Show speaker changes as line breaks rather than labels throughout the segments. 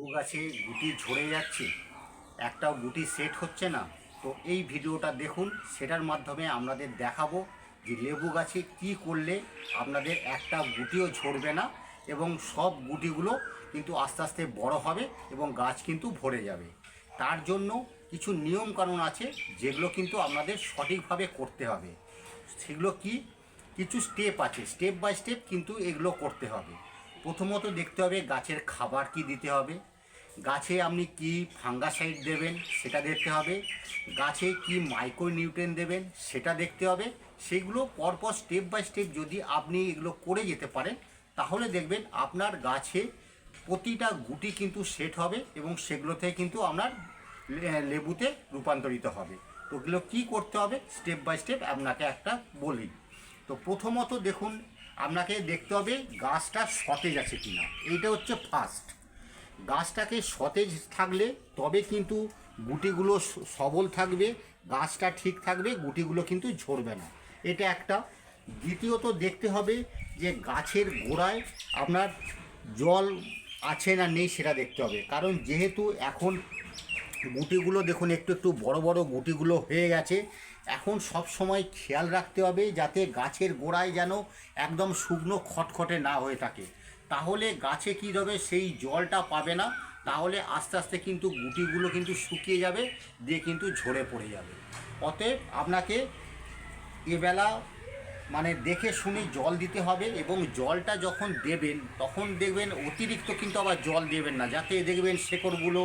গাছে গুটি ঝরে যাচ্ছে, একটাও গুটি সেট হচ্ছে না। তো এই ভিডিওটা দেখুন, সেটার মাধ্যমে আপনাদের দেখাবো যে লেবু গাছে কি করলে আপনাদের একটা গুটিও ঝরবে না এবং সব গুটিগুলো কিন্তু আস্তে আস্তে বড় হবে এবং গাছ কিন্তু ভরে যাবে। তার জন্য কিছু নিয়ম কানুন আছে যেগুলো কিন্তু আপনাদের সঠিকভাবে করতে হবে। সেগুলো কি? কিছু স্টেপ আছে। স্টেপ বাই স্টেপ কিন্তু এগুলো করতে হবে। প্রথমত দেখতে হবে গাছের খাবার কি দিতে হবে। গাছে আপনি কি ফাঙ্গাসাইড দেবেন সেটা দেখতে হবে। গাছে কি মাইক্রো নিউট্রেন দেবেন সেটা দেখতে হবে। সেগুলো পরপর স্টেপ বাই স্টেপ যদি আপনি এগুলো করে যেতে পারেন, তাহলে দেখবেন আপনার গাছে প্রতিটা গুটি কিন্তু সেট হবে এবং সেগুলো থেকে কিন্তু আপনার লেবুতে রূপান্তরিত হবে। তো এগুলো কী করতে হবে? স্টেপ বাই স্টেপ আপনাকে একটা বলি। তো প্রথমত দেখুন আপনাকে দেখতে হবে গাছটা সতেজ আছে কিনা। এইটা হচ্ছে ফার্স্ট গাছটাকে সতেজ থাকলে তবে কিন্তু গুটিগুলো সবল থাকবে, গাছটা ঠিক থাকবে, গুটিগুলো কিন্তু ঝরবে না। এটা একটা। দ্বিতীয়ত দেখতে হবে যে গাছের গোড়ায় আপনার জল আছে না নেই সেটা দেখতে হবে। কারণ যেহেতু এখন গুটিগুলো দেখুন, একটু একটু বড় বড় গুটিগুলো হয়ে গেছে এখন সব সময় খেয়াল রাখতে হবে যাতে গাছের গোড়ায় যেন একদম শুকনো খটখটে না হয়ে থাকে। তাহলে গাছে কী হবে? সেই জলটা পাবে না। তাহলে আস্তে আস্তে কিন্তু গুটিগুলো কিন্তু শুকিয়ে যাবে, দিয়ে কিন্তু ঝরে পড়ে যাবে। অতএব আপনাকে এবেলা মানে দেখে শুনে জল দিতে হবে এবং জলটা যখন দেবেন, তখন দেখবেন অতিরিক্ত কিন্তু আবার জল দেবেন না, যাতে দেখবেন শেকড়গুলো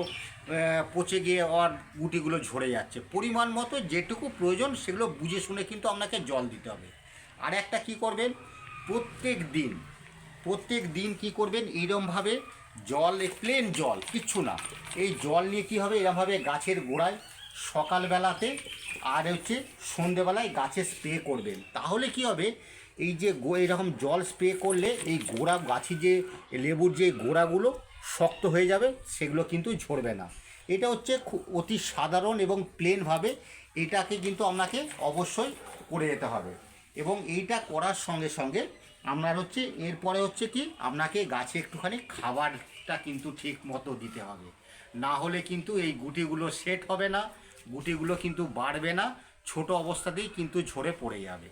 পচে গিয়ে আর গুটিগুলো ঝরে যাচ্ছে। পরিমাণ মতো যেটুকু প্রয়োজন সেগুলো বুঝে শুনে কিন্তু আপনাকে জল দিতে হবে। আর একটা কি করবেন, প্রত্যেক দিন প্রত্যেক দিন কি করবেন এইরমভাবে জল প্লেন জল, কিচ্ছু না। এই জল নিয়ে কী হবে, এরমভাবে গাছের গোড়ায় সকালবেলাতে আর হচ্ছে সন্ধেবেলায় গাছে স্প্রে করবেন। তাহলে কি হবে? এই যে গো এরকম জল স্প্রে করলে এই গোড়া গাছে যে লেবুর যে গোড়াগুলো শক্ত হয়ে যাবে, সেগুলো কিন্তু ঝরবে না। এটা হচ্ছে অতি সাধারণ এবং প্লেনভাবে এটাকে কিন্তু আপনাকে অবশ্যই করে যেতে হবে। এবং এইটা করার সঙ্গে সঙ্গে আপনার হচ্ছে এরপরে হচ্ছে কি, আপনাকে গাছে একটুখানি খাবারটা কিন্তু ঠিক মতো দিতে হবে। না হলে কিন্তু এই গুটিগুলো সেট হবে না গুটিগুলো কিন্তু বাড়বে না, ছোট অবস্থাতেই কিন্তু ঝরে পড়ে যাবে।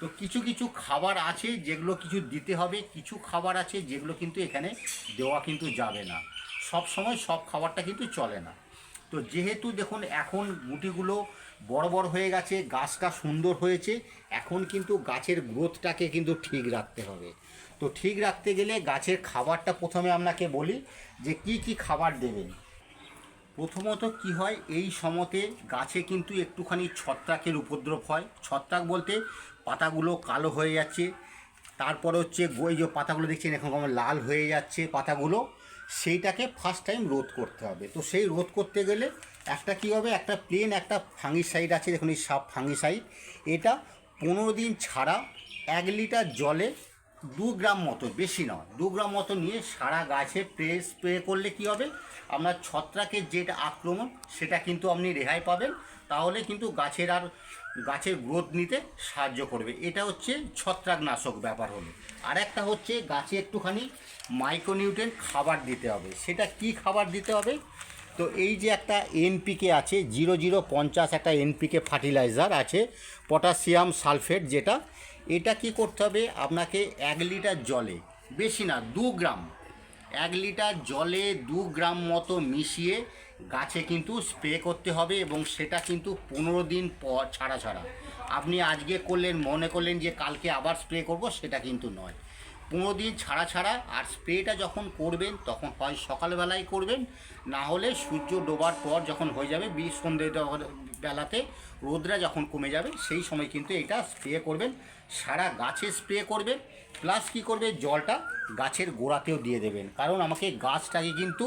তো কিছু কিছু খাবার আছে যেগুলো কিছু দিতে হবে, কিছু খাবার আছে যেগুলো কিন্তু এখানে দেওয়া কিন্তু যাবে না। সব সময় সব খাবারটা কিন্তু চলে না। তো যেহেতু দেখুন এখন গুটিগুলো বড় বড় হয়ে গেছে, গাছটা সুন্দর হয়েছে, এখন কিন্তু গাছের গ্রোথটাকে কিন্তু ঠিক রাখতে হবে। তো ঠিক রাখতে গেলে গাছের খাবারটা প্রথমে আপনাকে বলি যে কি কি খাবার দেবেন। প্রথমত কি হয়, এই সমতে গাছে কিন্তু একটুখানি ছত্রাকের উপদ্রব হয়। ছত্রাক বলতে পাতাগুলো কালো হয়ে যাচ্ছে, তারপর হচ্ছে এই যে পাতাগুলো দেখছেন, এখন কেমন লাল হয়ে যাচ্ছে পাতাগুলো, সেইটাকে ফার্স্ট টাইম রোধ করতে হবে। তো সেই রোধ করতে গেলে একটা কী হবে, একটা প্লেন একটা ফাঙ্গিসাইড আছে, দেখুন এই সাপ ফাঙ্গিসাইড এটা পনেরো দিন ছাড়া এক লিটার জলে দু গ্রাম মতো, বেশি নয়। দু গ্রাম মতো নিয়ে সারা গাছে স্প্রে স্প্রে করলে কি হবে? আপনার ছত্রাকের যেটা আক্রমণ, সেটা কিন্তু আপনি রেহাই পাবেন। তাহলে কিন্তু গাছের আর, গাছের গ্রোথ নিতে সাহায্য করবে। এটা হচ্ছে ছত্রাকনাশক ব্যাপার হলো। আর একটা হচ্ছে গাছে একটুখানি মাইক্রোনিউট্রেন খাবার দিতে হবে। সেটা কি খাবার দিতে হবে? তো এই যে একটা এনপিকে আছে জিরো জিরো পঞ্চাশ একটা এনপিকে ফার্টিলাইজার আছে পটাশিয়াম সালফেট যেটা এটা কি করতে হবে? আপনাকে এক লিটার জলে, বেশি না, দু গ্রাম, এক লিটার জলে দু গ্রাম মতো মিশিয়ে গাছে কিন্তু স্প্রে করতে হবে এবং সেটা কিন্তু পনেরো দিন পর ছাড়া ছাড়া। আপনি আজকে করলেন, মনে করলেন যে কালকে আবার স্প্রে করব, সেটা কিন্তু নয়। পনেরো দিন ছাড়া ছাড়া আর স্প্রেটা যখন করবেন, তখন হয় সকালবেলায় করবেন, না হলে সূর্য ডোবার পর যখন হয়ে যাবে বিষ সন্ধ্যে বেলাতে রোদরা যখন কমে যাবে, সেই সময় কিন্তু এটা স্প্রে করবেন, সারা গাছে স্প্রে করবেন, প্লাস কি করবে জলটা গাছের গোড়াতেও দিয়ে দেবেন। কারণ আমাকে গাছটাকে কিন্তু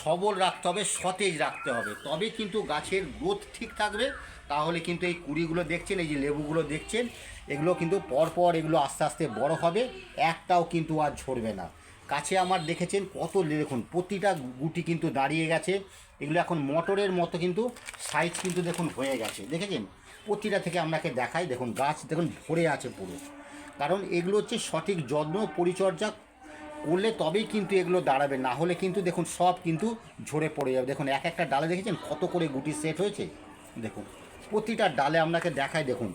সবল রাখতে হবে, সতেজ রাখতে হবে, তবে কিন্তু গাছের গ্রোথ ঠিক থাকবে তাহলে কিন্তু এই কুড়িগুলো দেখছেন, এই যে লেবুগুলো দেখছেন, এগুলো কিন্তু পরপর এগুলো আস্তে আস্তে বড় হবে, একটাও কিন্তু আর ঝরবে না। কাছে আমার দেখেছেন কত দেখুন, প্রতিটা গুটি কিন্তু দাঁড়িয়ে গেছে, এগুলো এখন মটরের মতো কিন্তু সাইজ কিন্তু দেখুন হয়ে গেছে, দেখেছেন? প্রতিটা থেকে আপনাকে দেখাই, দেখুন গাছ দেখুন ভরে আছে পুরো। কারণ এগুলো হচ্ছে সঠিক যত্ন, পরিচর্যা করলে তবেই কিন্তু এগুলো দাঁড়াবে, না হলে কিন্তু দেখুন সব কিন্তু ঝরে পড়ে যাবে। দেখুন এক একটা ডালে দেখেছেন কত করে গুটি সেট হয়েছে? দেখুন। প্রতিটা ডালে আপনাকে দেখায় দেখুন,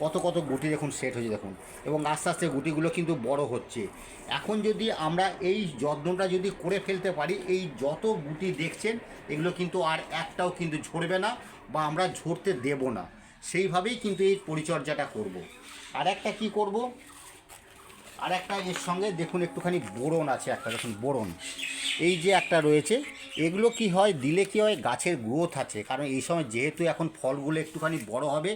কত কত গুটি দেখুন সেট হয়েছে দেখুন। এবং আস্তে আস্তে গুটিগুলো কিন্তু বড় হচ্ছে। এখন যদি আমরা এই যত্নটা যদি করে ফেলতে পারি, এই যত গুটি দেখছেন, এগুলো কিন্তু আর একটাও কিন্তু ঝরবে না বা আমরা ঝরতে দেব না। সেইভাবেই কিন্তু এই পরিচর্যাটা করব। আর একটা কী করব? আর একটা এর সঙ্গে দেখুন একটুখানি বোরন আছে, একটা দেখুন বোরন। এই যে একটা রয়েছে, এগুলো কি হয়, দিলে কি হয়, গাছের গ্রোথ আছে। কারণ এই সময় যেহেতু এখন ফলগুলো একটুখানি বড় হবে,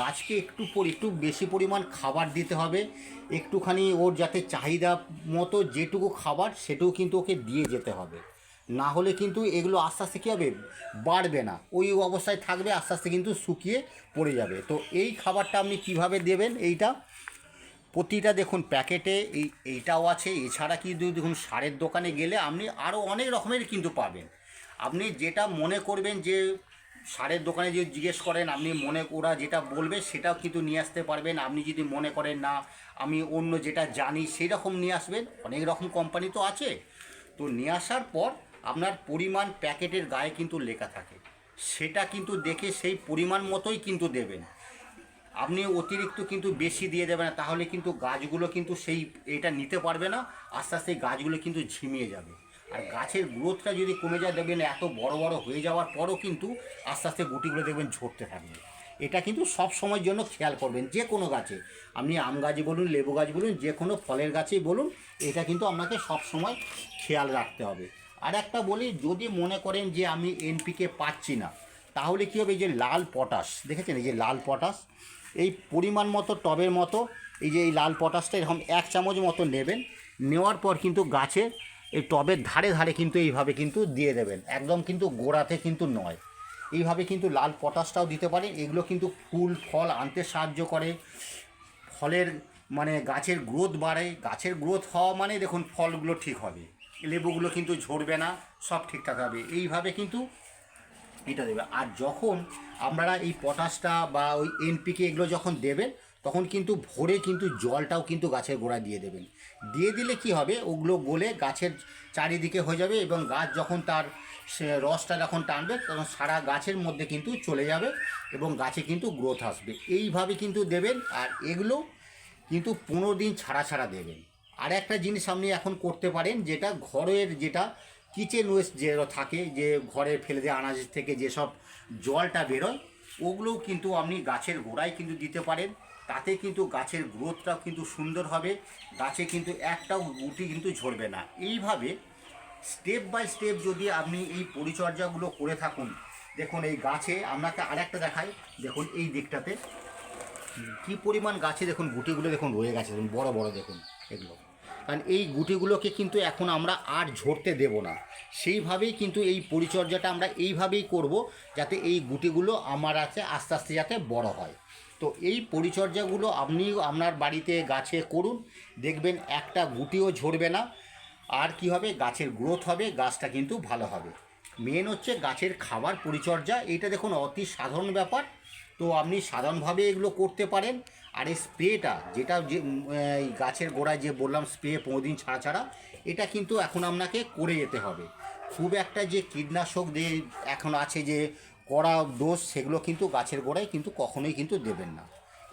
গাছকে একটু পরি, একটু বেশি পরিমাণ খাবার দিতে হবে। একটুখানি ওর যাতে চাহিদা মতো যেটুকু খাবার, সেটুকু কিন্তু ওকে দিয়ে যেতে হবে। না হলে কিন্তু এগুলো আস্তে আস্তে কী হবে, বাড়বে না। ওই অবস্থায় থাকবে, আস্তে আস্তে কিন্তু শুকিয়ে পড়ে যাবে। তো এই খাবারটা আপনি কীভাবে দেবেন, এইটা প্রতিটা দেখুন প্যাকেটে এই, এইটাও আছে। এছাড়া কিন্তু দেখুন সারের দোকানে গেলে আপনি আরও অনেক রকমের কিন্তু পাবেন। আপনি যেটা মনে করবেন যে সারের দোকানে যে জিজ্ঞেস করেন, আপনি মনে, ওরা যেটা বলবে সেটাও কিন্তু নিয়ে আসতে পারবেন। আপনি যদি মনে করেন, না, আমি অন্য যেটা জানি সেই রকম নিয়ে আসবেন, অনেক রকম কোম্পানি তো আছে। তো নিয়ে আসার পর আপনার পরিমাণ প্যাকেটের গায়ে কিন্তু লেখা থাকে। সেটা কিন্তু দেখে সেই পরিমাণ মতোই কিন্তু দেবেন। আপনি অতিরিক্ত কিন্তু বেশি দিয়ে দেবেন না, তাহলে কিন্তু গাছগুলো কিন্তু সেই এটা নিতে পারবে না, আস্তে আস্তে গাছগুলো কিন্তু ঝিমিয়ে যাবে। আর গাছের গ্রোথটা যদি কমে যায়, দেখবেন এত বড় বড় হয়ে যাওয়ার পরও কিন্তু আস্তে আস্তে গুটিগুলো দেখবেন ঝরতে থাকবে। এটা কিন্তু সব সময়ের জন্য খেয়াল করবেন, যে কোনো গাছে। আপনি আম গাছ বলুন, লেবু গাছ বলুন, যে কোনো ফলের গাছেই বলুন, এটা কিন্তু আপনাকে সব সময় খেয়াল রাখতে হবে। আর একটা বলি, যদি মনে করেন যে আমি এনপিকে পাচ্ছি না, তাহলে কী হবে? এই যে লাল পটাশ, দেখেছেন? এই যে লাল পটাশ এই পরিমাণ মতো টবের মতো, এই যে এই লাল পটাশটা এরকম এক চামচ মতো নেবেন। নেওয়ার পর কিন্তু গাছে এই টবের ধারে ধারে কিন্তু এইভাবে কিন্তু দিয়ে দেবেন। একদম কিন্তু গোড়াতে কিন্তু নয়। এইভাবে কিন্তু লাল পটাশটাও দিতে পারেন। এগুলো কিন্তু ফুল, ফল আনতে সাহায্য করে। ফলের মানে গাছের গ্রোথ বাড়ে। গাছের গ্রোথ হওয়া মানে দেখুন ফলগুলো ঠিক হবে। লেবুগুলো কিন্তু ঝরবে না, সব ঠিকঠাক হবে। এইভাবে কিন্তু এটা দেবে। আর যখন আপনারা এই পটাশটা বা ওই এনপিকে এগুলো যখন দেবেন, তখন কিন্তু ভোরে কিন্তু জলটাও কিন্তু গাছের গোড়ায় দিয়ে দেবেন। দিয়ে দিলে কি হবে? ওগুলো গলে গাছের চারিদিকে হয়ে যাবে এবং গাছ যখন তার সে রসটা যখন টানবে, তখন সারা গাছের মধ্যে কিন্তু চলে যাবে এবং গাছে কিন্তু গ্রোথ আসবে। এইভাবে কিন্তু দেবেন আর এগুলো কিন্তু পনেরো দিন ছাড়া ছাড়া দেবেন। আর একটা জিনিস আপনি এখন করতে পারেন, যেটা ঘরের যেটা কিচেন ওয়েস্ট যে থাকে, যে ঘরে ফেলে দেওয়া আনাজ থেকে যেসব জলটা বেরোয়, ওগুলোও কিন্তু আপনি গাছের গোড়ায় কিন্তু দিতে পারেন। তাতে কিন্তু গাছের গ্রোথটাও কিন্তু সুন্দর হবে। গাছে কিন্তু একটাও গুটি কিন্তু ঝরবে না। এইভাবে স্টেপ বাই স্টেপ যদি আপনি এই পরিচর্যাগুলো করে থাকুন, দেখুন এই গাছে আপনাকে আরেকটা দেখাই। দেখুন এই দিকটাতে কি পরিমাণ গাছে দেখুন গুটিগুলো দেখুন রয়ে গেছে দেখুন বড় বড় দেখুন এগুলো। কারণ এই গুটিগুলোকে কিন্তু এখন আমরা আর ঝরতে দেব না। সেইভাবেই কিন্তু এই পরিচর্যাটা আমরা এইভাবেই করব যাতে এই গুটিগুলো আমার আছে, আস্তে আস্তে যাতে বড় হয়। তো এই পরিচর্যাগুলো আপনি আপনার বাড়িতে গাছে করুন, দেখবেন একটা গুটিও ঝরবে না। আর কি হবে? গাছের গ্রোথ হবে, গাছটা কিন্তু ভালো হবে। মেন হচ্ছে গাছের খাবার পরিচর্যা, এইটা দেখুন অতি সাধারণ ব্যাপার। তো আপনি সাধারণভাবে এগুলো করতে পারেন। আর এই স্প্রেটা যেটা যে গাছের গোড়ায় যে বললাম স্প্রে পনেরো দিন ছাড়া ছাড়া, এটা কিন্তু এখন আপনাকে করে যেতে হবে। খুব একটা যে কীটনাশক দিয়ে এখন আছে যে কড়া ডোজ সেগুলো কিন্তু গাছের গোড়ায় কিন্তু কখনোই কিন্তু দেবেন না।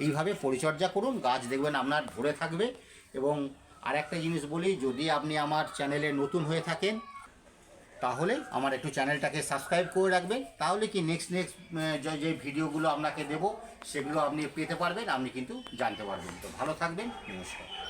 এইভাবে পরিচর্যা করুন, গাছ দেখবেন আপনার ভরে থাকবে। এবং আর একটা জিনিস বলি, যদি আপনি আমার চ্যানেলে নতুন হয়ে থাকেন তাহলে আমার একটু চ্যানেলটাকে সাবস্ক্রাইব করে রাখবেন। তাহলে কি নেক্সট নেক্সট যে ভিডিওগুলো আপনাকে দেব, সেগুলো আপনি পেতে পারবেন, আপনি কিন্তু জানতে পারবেন। তো ভালো থাকবেন, নমস্কার।